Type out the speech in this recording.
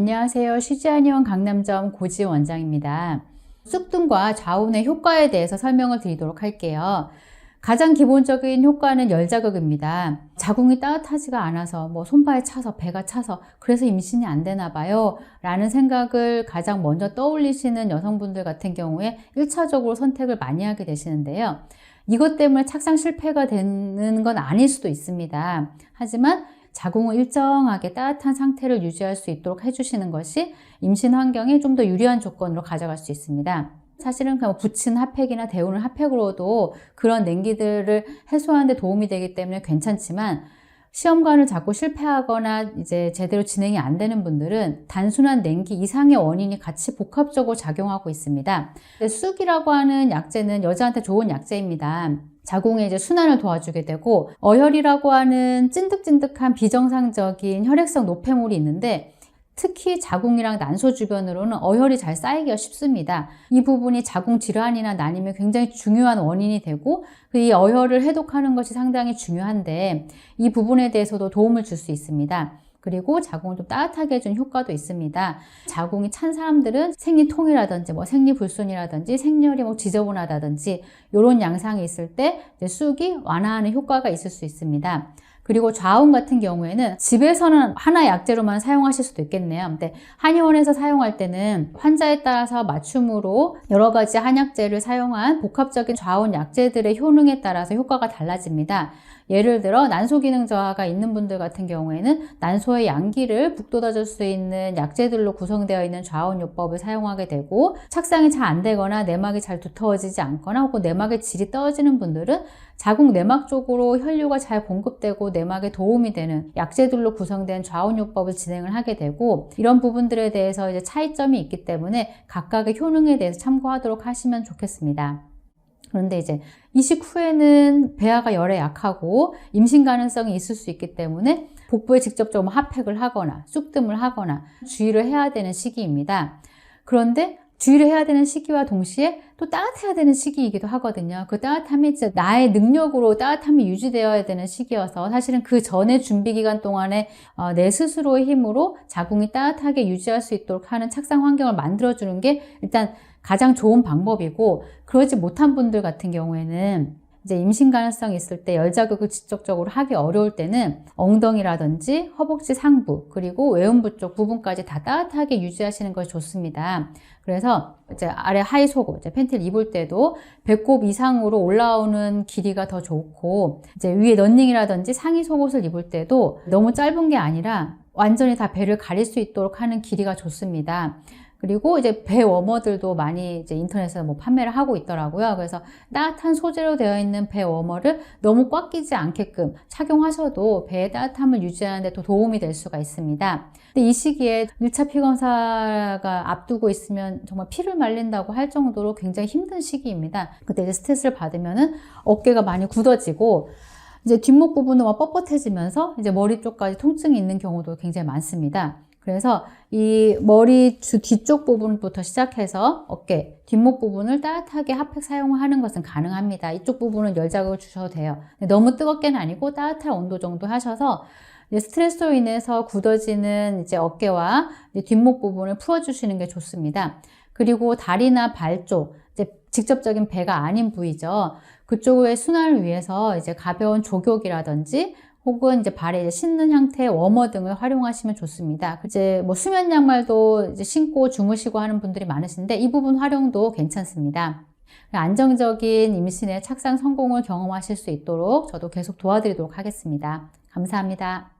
안녕하세요. 쉬지아니원 강남점 고지 원장입니다. 쑥등과 좌운의 효과에 대해서 설명을 드리도록 할게요. 가장 기본적인 효과는 열자극입니다. 자궁이 따뜻하지가 않아서 뭐 손발에 차서 배가 차서 그래서 임신이 안 되나 봐요. 라는 생각을 가장 먼저 떠올리시는 여성분들 같은 경우에 1차적으로 선택을 많이 하게 되시는데요. 이것 때문에 착상 실패가 되는 건 아닐 수도 있습니다. 하지만 자궁을 일정하게 따뜻한 상태를 유지할 수 있도록 해주시는 것이 임신 환경에 좀 더 유리한 조건으로 가져갈 수 있습니다. 사실은 그냥 붙인 핫팩이나 데우는 핫팩으로도 그런 냉기들을 해소하는 데 도움이 되기 때문에 괜찮지만 시험관을 자꾸 실패하거나 이제 제대로 진행이 안 되는 분들은 단순한 냉기 이상의 원인이 같이 복합적으로 작용하고 있습니다. 쑥이라고 하는 약재는 여자한테 좋은 약재입니다. 자궁의 이제 순환을 도와주게 되고 어혈이라고 하는 찐득찐득한 비정상적인 혈액성 노폐물이 있는데 특히 자궁이랑 난소 주변으로는 어혈이 잘 쌓이기가 쉽습니다. 이 부분이 자궁 질환이나 난임에 굉장히 중요한 원인이 되고 이 어혈을 해독하는 것이 상당히 중요한데 이 부분에 대해서도 도움을 줄 수 있습니다. 그리고 자궁을 좀 따뜻하게 해주는 효과도 있습니다. 자궁이 찬 사람들은 생리통이라든지 뭐 생리불순이라든지 생열이 뭐 지저분하다든지 이런 양상이 있을 때 쑥이 완화하는 효과가 있을 수 있습니다. 그리고 좌운 같은 경우에는 집에서는 하나 약재로만 사용하실 수도 있겠네요. 근데 한의원에서 사용할 때는 환자에 따라서 맞춤으로 여러 가지 한약재를 사용한 복합적인 좌운 약재들의 효능에 따라서 효과가 달라집니다. 예를 들어 난소 기능 저하가 있는 분들 같은 경우에는 난소의 양기를 북돋아줄 수 있는 약재들로 구성되어 있는 좌운 요법을 사용하게 되고 착상이 잘 안 되거나 내막이 잘 두터워지지 않거나 혹은 내막의 질이 떨어지는 분들은 자궁 내막 쪽으로 혈류가 잘 공급되고 내막에 도움이 되는 약재들로 구성된 좌운 요법을 진행을 하게 되고 이런 부분들에 대해서 이제 차이점이 있기 때문에 각각의 효능에 대해서 참고하도록 하시면 좋겠습니다. 그런데 이제 이식 후에는 배아가 열에 약하고 임신 가능성이 있을 수 있기 때문에 복부에 직접적으로 핫팩을 하거나 쑥뜸을 하거나 주의를 해야 되는 시기입니다. 그런데 주의를 해야 되는 시기와 동시에 또 따뜻해야 되는 시기이기도 하거든요. 그 따뜻함이 진짜 나의 능력으로 따뜻함이 유지되어야 되는 시기여서 사실은 그 전에 준비 기간 동안에 어, 내 스스로의 힘으로 자궁이 따뜻하게 유지할 수 있도록 하는 착상 환경을 만들어주는 게 일단 가장 좋은 방법이고 그러지 못한 분들 같은 경우에는 이제 임신 가능성이 있을 때 열 자극을 직접적으로 하기 어려울 때는 엉덩이라든지 허벅지 상부 그리고 외음부 쪽 부분까지 다 따뜻하게 유지하시는 것이 좋습니다. 그래서 이제 아래 하의 속옷, 이제 팬티를 입을 때도 배꼽 이상으로 올라오는 길이가 더 좋고 이제 위에 런닝이라든지 상의 속옷을 입을 때도 너무 짧은 게 아니라 완전히 다 배를 가릴 수 있도록 하는 길이가 좋습니다. 그리고 이제 배 워머들도 많이 이제 인터넷에서 뭐 판매를 하고 있더라고요. 그래서 따뜻한 소재로 되어 있는 배 워머를 너무 꽉 끼지 않게끔 착용하셔도 배의 따뜻함을 유지하는 데더 도움이 될 수가 있습니다. 근데 이 시기에 1차 피 검사가 앞두고 있으면 정말 피를 말린다고 할 정도로 굉장히 힘든 시기입니다. 그때 이제 스트레스를 받으면은 어깨가 많이 굳어지고 이제 뒷목 부분은 막 뻣뻣해지면서 이제 머리 쪽까지 통증이 있는 경우도 굉장히 많습니다. 그래서 이 머리 주 뒤쪽 부분부터 시작해서 어깨, 뒷목 부분을 따뜻하게 핫팩 사용하는 것은 가능합니다. 이쪽 부분은 열 자극을 주셔도 돼요. 너무 뜨겁게는 아니고 따뜻한 온도 정도 하셔서 스트레스로 인해서 굳어지는 이제 어깨와 이제 뒷목 부분을 풀어주시는 게 좋습니다. 그리고 다리나 발 쪽, 이제 직접적인 배가 아닌 부위죠. 그쪽의 순환을 위해서 이제 가벼운 족욕이라든지 혹은 이제 발에 이제 신는 형태의 워머 등을 활용하시면 좋습니다. 이제 뭐 수면 양말도 이제 신고 주무시고 하는 분들이 많으신데 이 부분 활용도 괜찮습니다. 안정적인 임신의 착상 성공을 경험하실 수 있도록 저도 계속 도와드리도록 하겠습니다. 감사합니다.